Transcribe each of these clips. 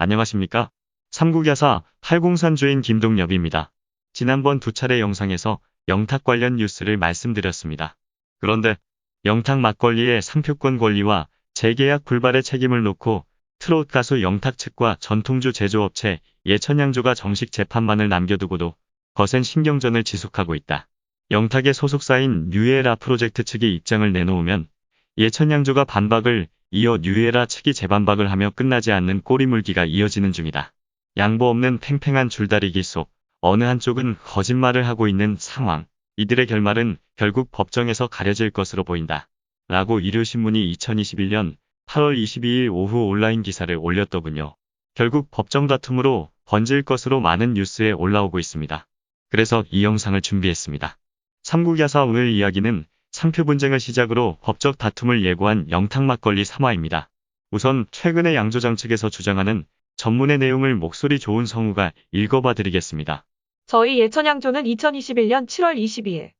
안녕하십니까? 삼국야사 팔공산 주인 김동엽입니다. 지난번 두 차례 영상에서 영탁 관련 뉴스를 말씀드렸습니다. 그런데 영탁 막걸리의 상표권 권리와 재계약 불발의 책임을 놓고 트롯 가수 영탁 측과 전통주 제조업체 예천양조가 정식 재판만을 남겨두고도 거센 신경전을 지속하고 있다. 영탁의 소속사인 뉴에라 프로젝트 측이 입장을 내놓으면 예천양조가 반박을 이어 뉴에라 측이 재반박을 하며 끝나지 않는 꼬리물기가 이어지는 중이다. 양보 없는 팽팽한 줄다리기 속 어느 한쪽은 거짓말을 하고 있는 상황. 이들의 결말은 결국 법정에서 가려질 것으로 보인다. 라고 일요신문이 2021년 8월 22일 오후 온라인 기사를 올렸더군요. 결국 법정 다툼으로 번질 것으로 많은 뉴스에 올라오고 있습니다. 그래서 이 영상을 준비했습니다. 삼국야사 오늘 이야기는 상표 분쟁을 시작으로 법적 다툼을 예고한 영탁 막걸리 3화입니다. 우선 최근에 양조장 측에서 주장하는 전문의 내용을 목소리 좋은 성우가 읽어봐 드리겠습니다. 저희 예천양조는 2021년 7월 22일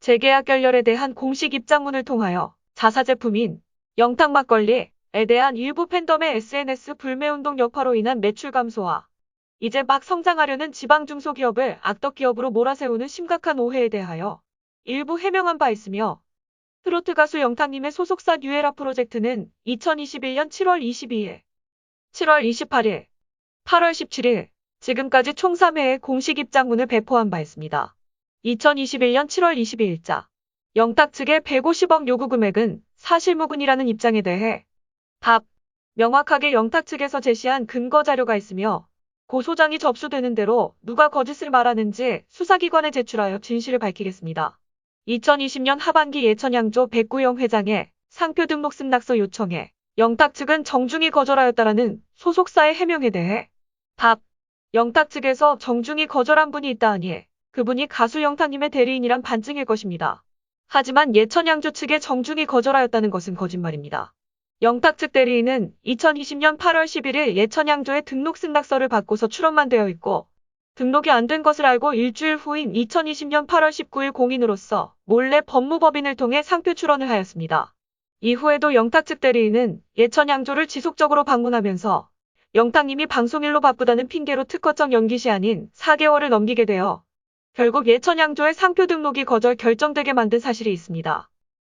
재계약 결렬에 대한 공식 입장문을 통하여 자사 제품인 영탁 막걸리에 대한 일부 팬덤의 SNS 불매운동 여파로 인한 매출 감소와 이제 막 성장하려는 지방 중소기업을 악덕 기업으로 몰아세우는 심각한 오해에 대하여 일부 해명한 바 있으며 트로트 가수 영탁님의 소속사 뉴에라 프로젝트는 2021년 7월 22일, 7월 28일, 8월 17일 지금까지 총 3회의 공식 입장문을 배포한 바 있습니다. 2021년 7월 22일자 영탁 측의 150억 요구 금액은 사실무근이라는 입장에 대해 답. 명확하게 영탁 측에서 제시한 근거 자료가 있으며 고소장이 접수되는 대로 누가 거짓을 말하는지 수사기관에 제출하여 진실을 밝히겠습니다. 2020년 하반기 예천양조 백구영 회장의 상표 등록 승낙서 요청에 영탁 측은 정중히 거절하였다라는 소속사의 해명에 대해 답. 영탁 측에서 정중히 거절한 분이 있다 하니 그분이 가수 영탁님의 대리인이란 반증일 것입니다. 하지만 예천양조 측에 정중히 거절하였다는 것은 거짓말입니다. 영탁 측 대리인은 2020년 8월 11일 예천양조의 등록 승낙서를 받고서 출원만 되어 있고 등록이 안 된 것을 알고 일주일 후인 2020년 8월 19일 공인으로서 몰래 법무법인을 통해 상표 출원을 하였습니다. 이후에도 영탁 측 대리인은 예천 양조를 지속적으로 방문하면서 영탁님이 방송일로 바쁘다는 핑계로 특허청 연기시 아닌 4개월을 넘기게 되어 결국 예천 양조의 상표 등록이 거절 결정되게 만든 사실이 있습니다.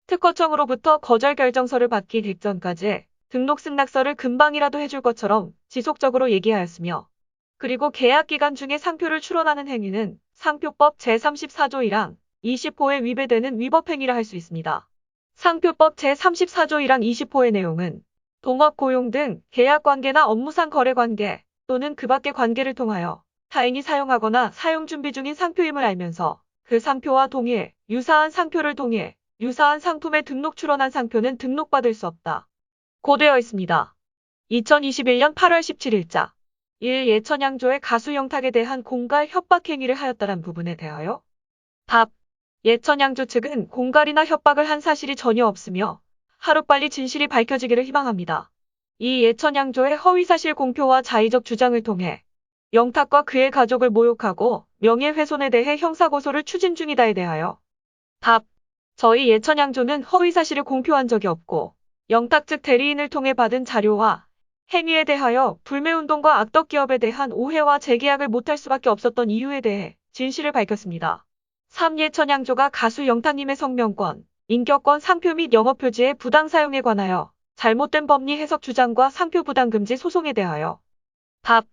특허청으로부터 거절 결정서를 받기 직전까지 등록 승낙서를 금방이라도 해줄 것처럼 지속적으로 얘기하였으며 그리고 계약 기간 중에 상표를 출원하는 행위는 상표법 제34조 1항 20호에 위배되는 위법행위라 할 수 있습니다. 상표법 제34조 1항 20호의 내용은 동업 고용 등 계약 관계나 업무상 거래 관계 또는 그 밖의 관계를 통하여 타인이 사용하거나 사용 준비 중인 상표임을 알면서 그 상표와 동일, 유사한 상표를 동일, 유사한 상품에 등록 출원한 상표는 등록받을 수 없다. 고되어 있습니다. 2021년 8월 17일자 1. 예천양조의 가수 영탁에 대한 공갈 협박 행위를 하였다란 부분에 대하여 답. 예천양조 측은 공갈이나 협박을 한 사실이 전혀 없으며 하루빨리 진실이 밝혀지기를 희망합니다. 이 예천양조의 허위사실 공표와 자의적 주장을 통해 영탁과 그의 가족을 모욕하고 명예훼손에 대해 형사고소를 추진 중이다에 대하여 답. 저희 예천양조는 허위사실을 공표한 적이 없고 영탁 측 대리인을 통해 받은 자료와 행위에 대하여 불매운동과 악덕기업에 대한 오해와 재계약을 못할 수밖에 없었던 이유에 대해 진실을 밝혔습니다. 3. 예천양조가 가수 영탁님의 성명권, 인격권 상표 및 영업표지의 부당 사용에 관하여 잘못된 법리 해석 주장과 상표 부당 금지 소송에 대하여 답.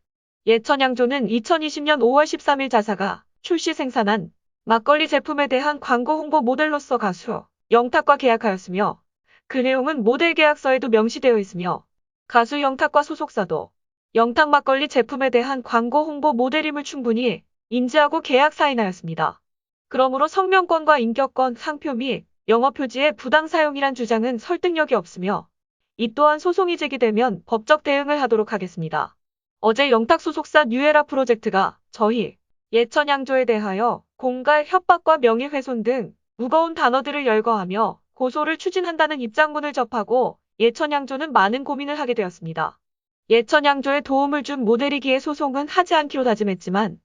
예천양조는 2020년 5월 13일 자사가 출시 생산한 막걸리 제품에 대한 광고 홍보 모델로서 가수 영탁과 계약하였으며 그 내용은 모델 계약서에도 명시되어 있으며 가수 영탁과 소속사도 영탁 막걸리 제품에 대한 광고 홍보 모델임을 충분히 인지하고 계약 사인하였습니다. 그러므로 성명권과 인격권, 상표 및 영업표지의 부당 사용이란 주장은 설득력이 없으며 이 또한 소송이 제기되면 법적 대응을 하도록 하겠습니다. 어제 영탁 소속사 뉴에라 프로젝트가 저희 예천 양조에 대하여 공갈, 협박과 명예훼손 등 무거운 단어들을 열거하며 고소를 추진한다는 입장문을 접하고 예천양조는 많은 고민을 하게 되었습니다. 예천양조에 도움을 준 모델이기에 소송은 하지 않기로 다짐했지만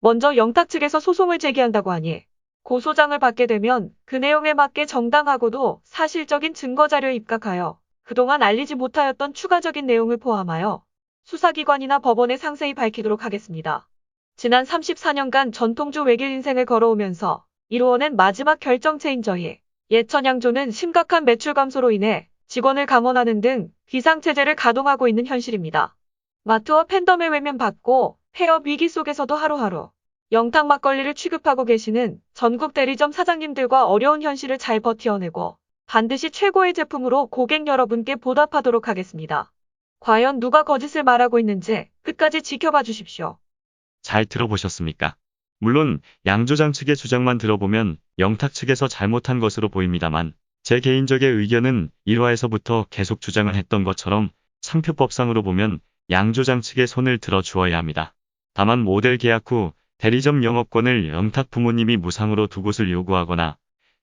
먼저 영탁 측에서 소송을 제기한다고 하니 고소장을 받게 되면 그 내용에 맞게 정당하고도 사실적인 증거자료에 입각하여 그동안 알리지 못하였던 추가적인 내용을 포함하여 수사기관이나 법원에 상세히 밝히도록 하겠습니다. 지난 34년간 전통주 외길 인생을 걸어오면서 이루어낸 마지막 결정체인 저희 예천양조는 심각한 매출 감소로 인해 직원을 감원하는 등 비상체제를 가동하고 있는 현실입니다. 마트와 팬덤에 외면받고 폐업 위기 속에서도 하루하루 영탁 막걸리를 취급하고 계시는 전국 대리점 사장님들과 어려운 현실을 잘 버텨내고 반드시 최고의 제품으로 고객 여러분께 보답하도록 하겠습니다. 과연 누가 거짓을 말하고 있는지 끝까지 지켜봐 주십시오. 잘 들어보셨습니까? 물론 양조장 측의 주장만 들어보면 영탁 측에서 잘못한 것으로 보입니다만 제 개인적인 의견은 1화에서부터 계속 주장을 했던 것처럼 상표법상으로 보면 양조장 측의 손을 들어 주어야 합니다. 다만 모델 계약 후 대리점 영업권을 영탁 부모님이 무상으로 두 곳을 요구하거나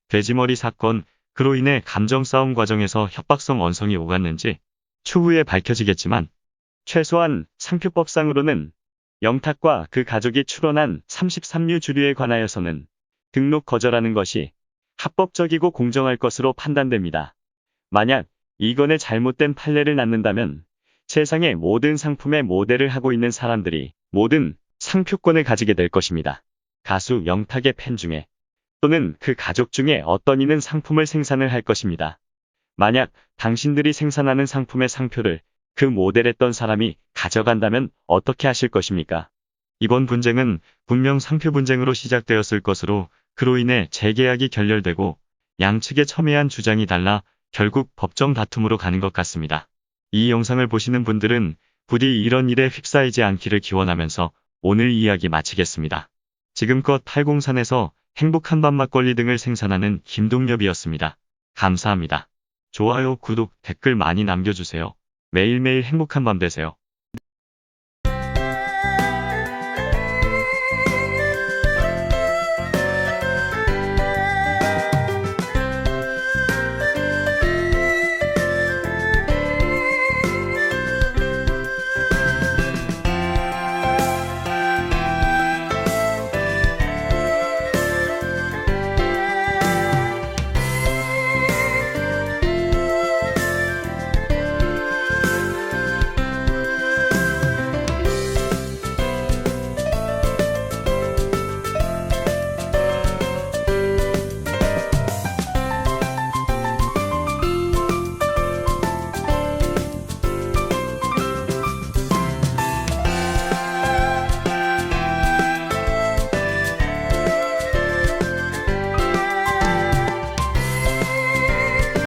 돼지머리 사건 그로 인해 감정 싸움 과정에서 협박성 언성이 오갔는지 추후에 밝혀지겠지만 최소한 상표법상으로는 영탁과 그 가족이 출원한 33류 주류에 관하여서는 등록 거절하는 것이 합법적이고 공정할 것으로 판단됩니다. 만약 이건의 잘못된 판례를 낳는다면 세상의 모든 상품의 모델을 하고 있는 사람들이 모든 상표권을 가지게 될 것입니다. 가수 영탁의 팬 중에 또는 그 가족 중에 어떤 이는 상품을 생산을 할 것입니다. 만약 당신들이 생산하는 상품의 상표를 그 모델했던 사람이 가져간다면 어떻게 하실 것입니까? 이번 분쟁은 분명 상표 분쟁으로 시작되었을 것으로 그로 인해 재계약이 결렬되고 양측의 첨예한 주장이 달라 결국 법정 다툼으로 가는 것 같습니다. 이 영상을 보시는 분들은 부디 이런 일에 휩싸이지 않기를 기원하면서 오늘 이야기 마치겠습니다. 지금껏 팔공산에서 행복한 밤 막걸리 등을 생산하는 김동엽이었습니다. 감사합니다. 좋아요, 구독, 댓글 많이 남겨주세요. 매일매일 행복한 밤 되세요.